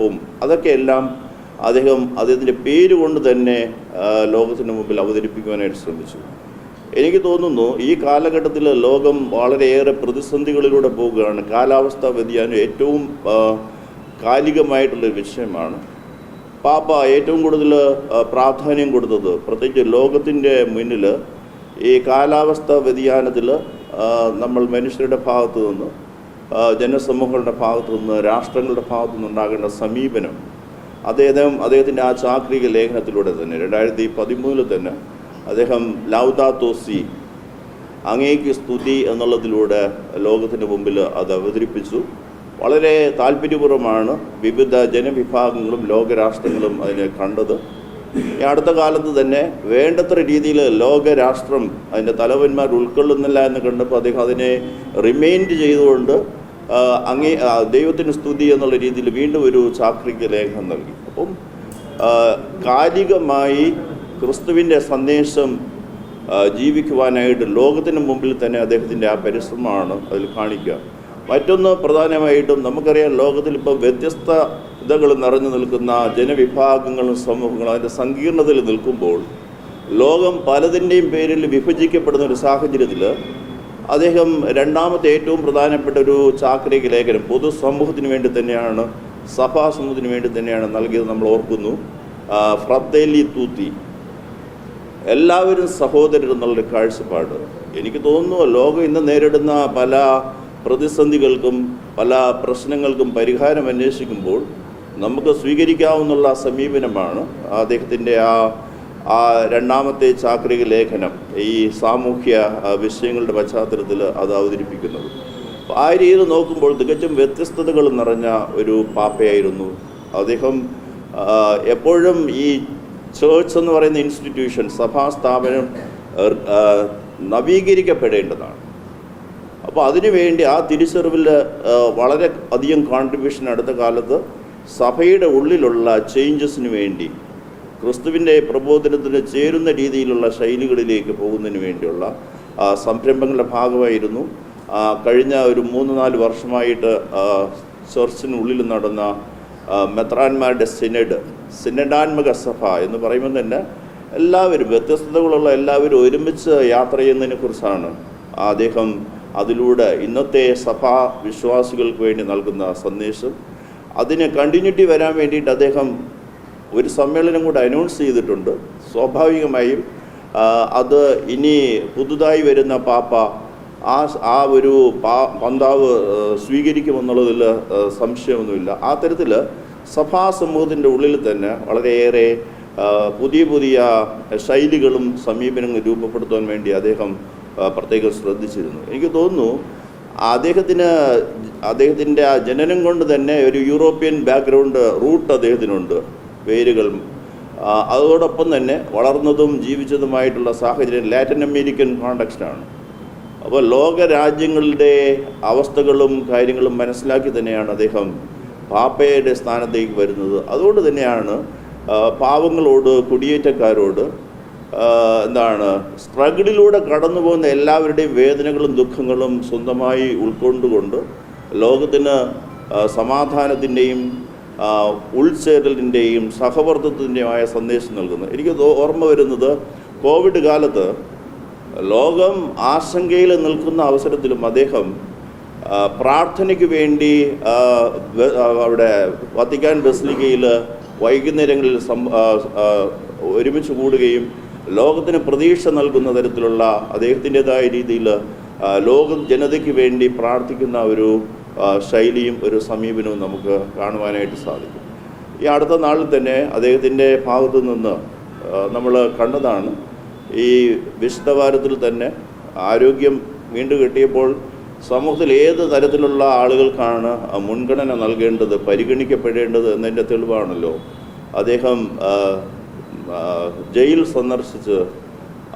കുഴപ്പവും അതൊക്കെ എല്ലാം അദ്ദേഹം അദ്ദേഹത്തിന്റെ പേര് കൊണ്ട് തന്നെ ലോകത്തിന് മുമ്പിൽ അവതരിപ്പിക്കുവാനായിട്ട് ശ്രമിച്ചു. എനിക്ക് തോന്നുന്നു ഈ കാലഘട്ടത്തിൽ ലോകം വളരെയേറെ പ്രതിസന്ധികളിലൂടെ പോവുകയാണ് കാലാവസ്ഥാ വ്യതിയാനം ഏറ്റവും കാലികമായിട്ടുള്ള വിഷയമാണ്. പാപ്പ ഏറ്റവും കൂടുതൽ പ്രാധാന്യം കൊടുത്തത് പ്രത്യേകിച്ച് ലോകത്തിന്റെ മുന്നിൽ ഈ കാലാവസ്ഥാ വ്യതിയാനത്തിൽ നമ്മൾ മനുഷ്യരുടെ ഭാഗത്തു നിന്ന് ജനസമൂഹങ്ങളുടെ ഭാഗത്തു നിന്ന് രാഷ്ട്രങ്ങളുടെ ഭാഗത്തു നിന്നുണ്ടാകേണ്ട സമീപനം അദ്ദേഹം അദ്ദേഹത്തിന്റെ ആ ചാക്രിക ലേഖനത്തിലൂടെ തന്നെ രണ്ടായിരത്തി പതിമൂന്നിൽ തന്നെ അദ്ദേഹം ലൗദാ തോസി അങ്ങേക്ക് സ്തുതി എന്നുള്ളതിലൂടെ ലോകത്തിന് മുമ്പിൽ അത് അവതരിപ്പിച്ചു. വളരെ താല്പര്യപൂർവമാണ് വിവിധ ജനവിഭാഗങ്ങളും ലോകരാഷ്ട്രങ്ങളും അതിനെ കണ്ടത്. ഈ അടുത്ത കാലത്ത് തന്നെ വേണ്ടത്ര രീതിയിൽ ലോകരാഷ്ട്രം അതിന്റെ തലവന്മാർ ഉൾക്കൊള്ളുന്നില്ല എന്ന് കണ്ടപ്പോൾ അദ്ദേഹം അതിനെ റിമൈൻഡ് ചെയ്തുകൊണ്ട് അങ്ങേ ദൈവത്തിന് സ്തുതി എന്നുള്ള രീതിയിൽ വീണ്ടും ഒരു ചാക്രിക ലേഖനം നൽകി. അപ്പം കാലികമായി ക്രിസ്തുവിന്റെ സന്ദേശം ജീവിക്കുവാനായിട്ട് ലോകത്തിന് മുമ്പിൽ തന്നെ അദ്ദേഹത്തിന്റെ ആ പരിശ്രമമാണ് അതിൽ കാണിക്കുക. മറ്റൊന്ന് പ്രധാനമായിട്ടും നമുക്കറിയാം ലോകത്തിൽ ഇപ്പോൾ വ്യത്യസ്ത ഇതകൾ നിറഞ്ഞു നിൽക്കുന്ന ജനവിഭാഗങ്ങളും സമൂഹങ്ങളും അതിന്റെ സങ്കീർണതയിൽ നിൽക്കുമ്പോൾ ലോകം പലതിന്റെയും പേരിൽ വിഭജിക്കപ്പെടുന്ന ഒരു സാഹചര്യത്തിൽ അദ്ദേഹം രണ്ടാമത്തെ ഏറ്റവും പ്രധാനപ്പെട്ട ഒരു ചാക്രിക ലേഖനം പൊതുസമൂഹത്തിന് വേണ്ടി തന്നെയാണ് സഭാ സമൂഹത്തിന് വേണ്ടി തന്നെയാണ് നൽകിയത് നമ്മൾ ഓർക്കുന്നു. ഫ്രത്തേലി തൂത്തി. എല്ലാവരും സഹോദരർ എന്നുള്ളൊരു കാഴ്ചപ്പാട്. എനിക്ക് തോന്നുന്നു ലോകം ഇന്ന് നേരിടുന്ന പല പ്രതിസന്ധികൾക്കും പല പ്രശ്നങ്ങൾക്കും പരിഹാരം അന്വേഷിക്കുമ്പോൾ നമുക്ക് സ്വീകരിക്കാവുന്ന സമീപനമാണ് അദ്ദേഹത്തിന്റെ ആ ആ രണ്ടാമത്തെ ചാക്രിക ലേഖനം ഈ സാമൂഹ്യ വിഷയങ്ങളുടെ പശ്ചാത്തലത്തിൽ അത് അവതരിപ്പിക്കുന്നത്. ആ രീതിയിൽ നോക്കുമ്പോൾ തികച്ചും വ്യത്യസ്തതകൾ നിറഞ്ഞ ഒരു പാപ്പയായിരുന്നു. അദ്ദേഹം എപ്പോഴും ഈ ചേർച്ച് എന്ന് പറയുന്ന ഇൻസ്റ്റിറ്റ്യൂഷൻ സഭാ സ്ഥാപനം നവീകരിക്കപ്പെടേണ്ടതാണ്. അപ്പോൾ അതിനുവേണ്ടി ആ തിരിച്ചറിവിൽ വളരെ അധികം കോൺട്രിബ്യൂഷൻ അടുത്ത കാലത്ത് സഭയുടെ ഉള്ളിലുള്ള ചേഞ്ചസിന് വേണ്ടി ക്രിസ്തുവിന്റെ പ്രബോധനത്തിന് ചേരുന്ന രീതിയിലുള്ള ശൈലികളിലേക്ക് പോകുന്നതിന് വേണ്ടിയുള്ള സംരംഭങ്ങളുടെ ഭാഗമായിരുന്നു. കഴിഞ്ഞ ഒരു മൂന്ന് നാല് വർഷമായിട്ട് ചർച്ചിനുള്ളിൽ നടന്ന മെത്രാന്മാരുടെ സിനഡ് സിനഡാത്മക സഭ എന്ന് പറയുമ്പോൾ തന്നെ എല്ലാവരും വ്യത്യസ്തതകളുള്ള എല്ലാവരും ഒരുമിച്ച് യാത്ര ചെയ്യുന്നതിനെ കുറിച്ചാണ് അദ്ദേഹം അതിലൂടെ ഇന്നത്തെ സഭാ വിശ്വാസികൾക്ക് വേണ്ടി നൽകുന്ന സന്ദേശം. അതിന് കണ്ടിന്യൂറ്റി വരാൻ വേണ്ടിയിട്ട് അദ്ദേഹം ഒരു സമ്മേളനം കൂടെ അനൗൺസ് ചെയ്തിട്ടുണ്ട്. സ്വാഭാവികമായും അത് ഇനി പുതുതായി വരുന്ന പാപ്പ ആ ആ ഒരു പാ പന്താവ് സ്വീകരിക്കുമെന്നുള്ളതിൽ സംശയമൊന്നുമില്ല. ആ തരത്തിൽ സഭാ സമൂഹത്തിന്റെ ഉള്ളിൽ തന്നെ വളരെയേറെ പുതിയ പുതിയ ശൈലികളും സമീപനങ്ങളും രൂപപ്പെടുത്താൻ വേണ്ടി അദ്ദേഹം പ്രത്യേകം ശ്രദ്ധിച്ചിരുന്നു. എനിക്ക് തോന്നുന്നു അദ്ദേഹത്തിന് അദ്ദേഹത്തിന്റെ ആ ജനനം കൊണ്ട് തന്നെ ഒരു യൂറോപ്യൻ ബാക്ക്ഗ്രൗണ്ട് റൂട്ട് അദ്ദേഹത്തിനുണ്ട്. വേരുകൾ അതോടൊപ്പം തന്നെ വളർന്നതും ജീവിച്ചതുമായിട്ടുള്ള സാഹചര്യം ലാറ്റിൻ അമേരിക്കൻ കോണ്ടക്സ്റ്റാണ്. അപ്പോൾ ലോക രാജ്യങ്ങളുടെ അവസ്ഥകളും കാര്യങ്ങളും മനസ്സിലാക്കി തന്നെയാണ് അദ്ദേഹം പാപ്പയുടെ സ്ഥാനത്തേക്ക് വരുന്നത്. അതുകൊണ്ട് തന്നെയാണ് പാവങ്ങളോട് കുടിയേറ്റക്കാരോട് എന്താണ് സ്ട്രഗിളിലൂടെ കടന്നു പോകുന്ന എല്ലാവരുടെയും വേദനകളും ദുഃഖങ്ങളും സ്വന്തമായി ഉൾക്കൊണ്ടുകൊണ്ട് ലോകത്തിന് സമാധാനത്തിന്റെയും ഉൾച്ചേരലിന്റെയും സഹവർത്തത്തിന്റെയുമായ സന്ദേശം നൽകുന്നു. എനിക്ക് ഓർമ്മ വരുന്നത് കോവിഡ് കാലത്ത് ലോകം ആശങ്കയിൽ നിൽക്കുന്ന അവസരത്തിലും അദ്ദേഹം പ്രാർത്ഥനയ്ക്ക് വേണ്ടി അവിടെ വത്തിക്കാൻ ബസ്ലിക്കയിൽ വൈകുന്നേരങ്ങളിൽ ഒരുമിച്ച് കൂടുകയും ലോകത്തിന് പ്രതീക്ഷ നൽകുന്ന തരത്തിലുള്ള അദ്ദേഹത്തിന്റെതായ രീതിയിൽ ലോക ജനതയ്ക്ക് വേണ്ടി പ്രാർത്ഥിക്കുന്ന ഒരു ശൈലിയും ഒരു സമീപനവും നമുക്ക് കാണുവാനായിട്ട് സാധിക്കും. ഈ അടുത്ത നാളിൽ തന്നെ അദ്ദേഹത്തിന്റെ ഭാഗത്തു നിന്ന് നമ്മൾ കണ്ടതാണ് ഈ വിശുദ്ധവാരത്തിൽ തന്നെ ആരോഗ്യം വീണ്ടും കിട്ടിയപ്പോൾ സമൂഹത്തിൽ ഏത് തരത്തിലുള്ള ആളുകൾക്കാണ് മുൻഗണന നൽകേണ്ടത് പരിഗണിക്കപ്പെടേണ്ടത് എന്നതിന്റെ തെളിവാണല്ലോ. അദ്ദേഹം ജയിൽ സന്ദർശിച്ച്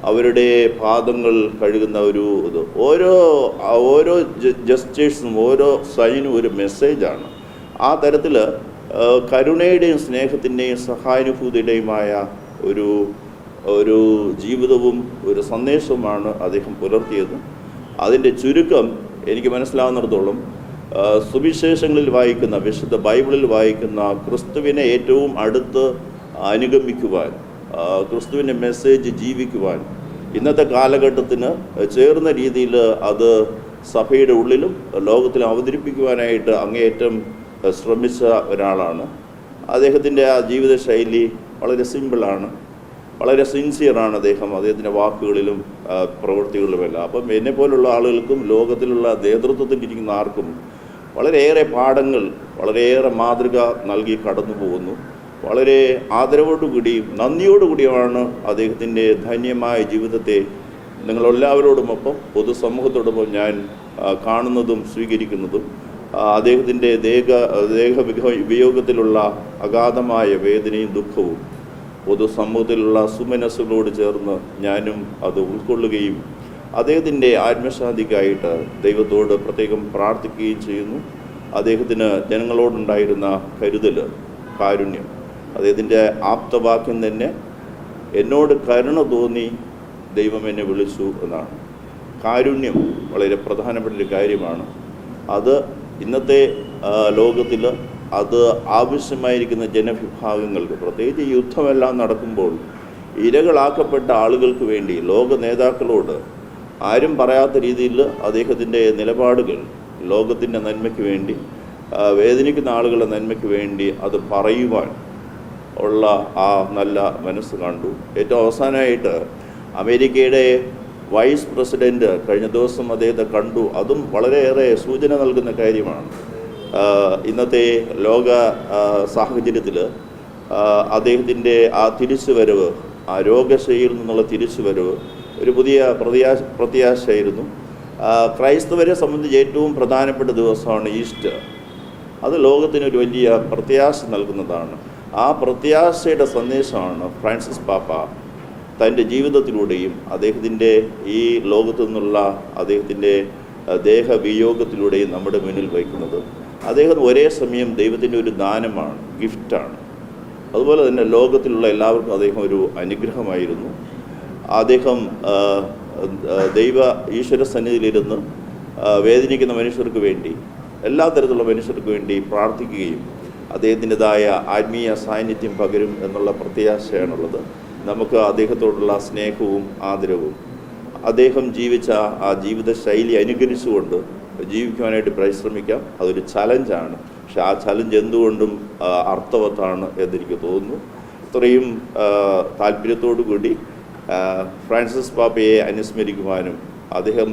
അവരുടെ പാദങ്ങൾ കഴുകുന്ന ഒരു ഇത്. ഓരോ ഓരോ ജസ്റ്റേഴ്സും ഓരോ സൈനും ഒരു മെസ്സേജാണ് ആ തരത്തിൽ കരുണയുടെയും സ്നേഹത്തിന്റെയും സഹാനുഭൂതിയുടെയുമായ ഒരു ഒരു ജീവിതവും ഒരു സന്ദേശവുമാണ് അദ്ദേഹം പുലർത്തിയത്. അതിന്റെ ചുരുക്കം എനിക്ക് മനസ്സിലാവുന്നിടത്തോളം സുവിശേഷങ്ങളിൽ വായിക്കുന്ന വിശുദ്ധ ബൈബിളിൽ വായിക്കുന്ന ക്രിസ്തുവിനെ ഏറ്റവും അടുത്ത് അനുഗമിക്കുവാൻ ക്രിസ്തുവിന്റെ മെസ്സേജ് ജീവിക്കുവാൻ. ഇന്നത്തെ കാലഘട്ടത്തിന് ചേർന്ന രീതിയിൽ അത് സഭയുടെ ഉള്ളിലും ലോകത്തിലും അവതരിപ്പിക്കുവാനായിട്ട് അങ്ങേയറ്റം ശ്രമിച്ച ഒരാളാണ്. അദ്ദേഹത്തിന്റെ ആ ജീവിത ശൈലി വളരെ സിമ്പിളാണ്. വളരെ സിൻസിയറാണ് അദ്ദേഹം അദ്ദേഹത്തിന്റെ വാക്കുകളിലും പ്രവൃത്തികളിലുമെല്ലാം. അപ്പം എന്നെ പോലുള്ള ആളുകൾക്കും ലോകത്തിലുള്ള നേതൃത്വത്തിലിരിക്കുന്ന ആർക്കും വളരെയേറെ പാഠങ്ങൾ വളരെയേറെ മാതൃക നൽകി കടന്നു പോകുന്നു വളരെ ആദരവോടുകൂടിയും നന്ദിയോടുകൂടിയുമാണ് അദ്ദേഹത്തിന്റെ ധന്യമായ ജീവിതത്തെ നിങ്ങളെല്ലാവരോടുമൊപ്പം പൊതുസമൂഹത്തോടൊപ്പം ഞാൻ കാണുന്നതും സ്വീകരിക്കുന്നതും അദ്ദേഹത്തിന്റെ ദേഹ ദേഹ വിയോഗത്തിലുള്ള അഗാധമായ വേദനയും ദുഃഖവും പൊതുസമൂഹത്തിലുള്ള സുമനസ്സുകളോട് ചേർന്ന് ഞാനും അത് ഉൾക്കൊള്ളുകയും അദ്ദേഹത്തിന്റെ ആത്മശാന്തിക്കായിട്ട് ദൈവത്തോട് പ്രത്യേകം പ്രാർത്ഥിക്കുകയും ചെയ്യുന്നു. അദ്ദേഹത്തിന് ജനങ്ങളോടുണ്ടായിരുന്ന കരുതൽ കാരുണ്യം അദ്ദേഹത്തിന്റെ ആപ്തവാക്യം തന്നെ എന്നോട് കരുണ തോന്നി ദൈവം എന്നെ വിളിച്ചു എന്നാണ്. കാരുണ്യം വളരെ പ്രധാനപ്പെട്ട ഒരു കാര്യമാണ്. അത് ഇന്നത്തെ ലോകത്തിൽ അത് ആവശ്യമായിരിക്കുന്ന ജനവിഭാഗങ്ങൾക്ക് പ്രത്യേകിച്ച് യുദ്ധമെല്ലാം നടക്കുമ്പോൾ ഇരകളാക്കപ്പെട്ട ആളുകൾക്ക് വേണ്ടി ലോക നേതാക്കളോട് ആരും പറയാത്ത രീതിയിൽ അദ്ദേഹത്തിന്റെ നിലപാടുകൾ ലോകത്തിന്റെ നന്മയ്ക്ക് വേണ്ടി വേദനിക്കുന്ന ആളുകളുടെ നന്മയ്ക്ക് വേണ്ടി അത് പറയുവാൻ ഉള്ള ആ നല്ല മനസ്സ് കണ്ടു. ഏറ്റവും അവസാനമായിട്ട് അമേരിക്കയുടെ വൈസ് പ്രസിഡന്റ് കഴിഞ്ഞ ദിവസം അദ്ദേഹത്തെ കണ്ടു. അതും വളരെയേറെ സൂചന നൽകുന്ന കാര്യമാണ്. ഇന്നത്തെ ലോക സാഹചര്യത്തിൽ അദ്ദേഹത്തിന്റെ ആ തിരിച്ചുവരവ് ആ രോഗശൈലിയിൽ നിന്നുള്ള തിരിച്ചുവരവ് ഒരു പുതിയ പ്രത്യാശ പ്രത്യാശയായിരുന്നു. ക്രൈസ്തവരെ സംബന്ധിച്ച് ഏറ്റവും പ്രധാനപ്പെട്ട ദിവസമാണ് ഈസ്റ്റർ. അത് ലോകത്തിന് ഒരു വലിയ പ്രത്യാശ നൽകുന്നതാണ്. ആ പ്രത്യാശയുടെ സന്ദേശമാണ് ഫ്രാൻസിസ് പാപ്പ തന്റെ ജീവിതത്തിലൂടെയും അദ്ദേഹത്തിന്റെ ഈ ലോകത്തു നിന്നുള്ള അദ്ദേഹത്തിന്റെ ദേഹവിയോഗത്തിലൂടെയും നമ്മുടെ മുന്നിൽ വയ്ക്കുന്നത്. അദ്ദേഹം ഒരേ സമയം ദൈവത്തിന്റെ ഒരു ദാനമാണ് ഗിഫ്റ്റാണ്. അതുപോലെ തന്നെ ലോകത്തിലുള്ള എല്ലാവർക്കും അദ്ദേഹം ഒരു അനുഗ്രഹമായിരുന്നു. അദ്ദേഹം ദൈവ ഈശ്വര സന്നിധിയിലിരുന്ന് വേദനിക്കുന്ന മനുഷ്യർക്ക് വേണ്ടി എല്ലാ തരത്തിലുള്ള മനുഷ്യർക്ക് വേണ്ടി പ്രാർത്ഥിക്കുകയും അദ്ദേഹത്തിന്റെതായ ആത്മീയ സാന്നിധ്യം പകരും എന്നുള്ള പ്രത്യാശയാണുള്ളത്. നമുക്ക് അദ്ദേഹത്തോടുള്ള സ്നേഹവും ആദരവും. അദ്ദേഹം ജീവിച്ച ആ ജീവിത ശൈലി അനുകരിച്ചുകൊണ്ട് ജീവിക്കുവാനായിട്ട് പരിശ്രമിക്കാം. അതൊരു ചലഞ്ചാണ്. പക്ഷെ ആ ചലഞ്ച് എന്തുകൊണ്ടും അർത്ഥവത്താണ് എന്നെനിക്ക് തോന്നുന്നു. ഇത്രയും താല്പര്യത്തോടു കൂടി ഫ്രാൻസിസ് പാപ്പയെ അനുസ്മരിക്കുവാനും അദ്ദേഹം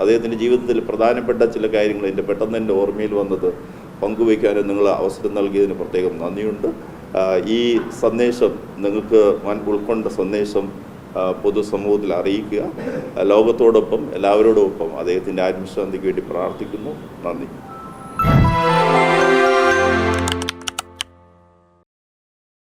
അദ്ദേഹത്തിന്റെ ജീവിതത്തിൽ പ്രധാനപ്പെട്ട ചില കാര്യങ്ങൾ എന്റെ പെട്ടെന്ന് എന്റെ ഓർമ്മയിൽ വന്നത് പങ്കുവയ്ക്കാനും നിങ്ങൾ അവസരം നൽകിയതിന് പ്രത്യേകം നന്ദിയുണ്ട്. ഈ സന്ദേശം നിങ്ങൾക്ക് ഉൾക്കൊണ്ട സന്ദേശം പൊതുസമൂഹത്തിൽ അറിയിക്കുക. ലോകത്തോടൊപ്പം എല്ലാവരോടൊപ്പം അദ്ദേഹത്തിന്റെ ആത്മശാന്തിക്ക് വേണ്ടി പ്രാർത്ഥിക്കുന്നു. നന്ദി.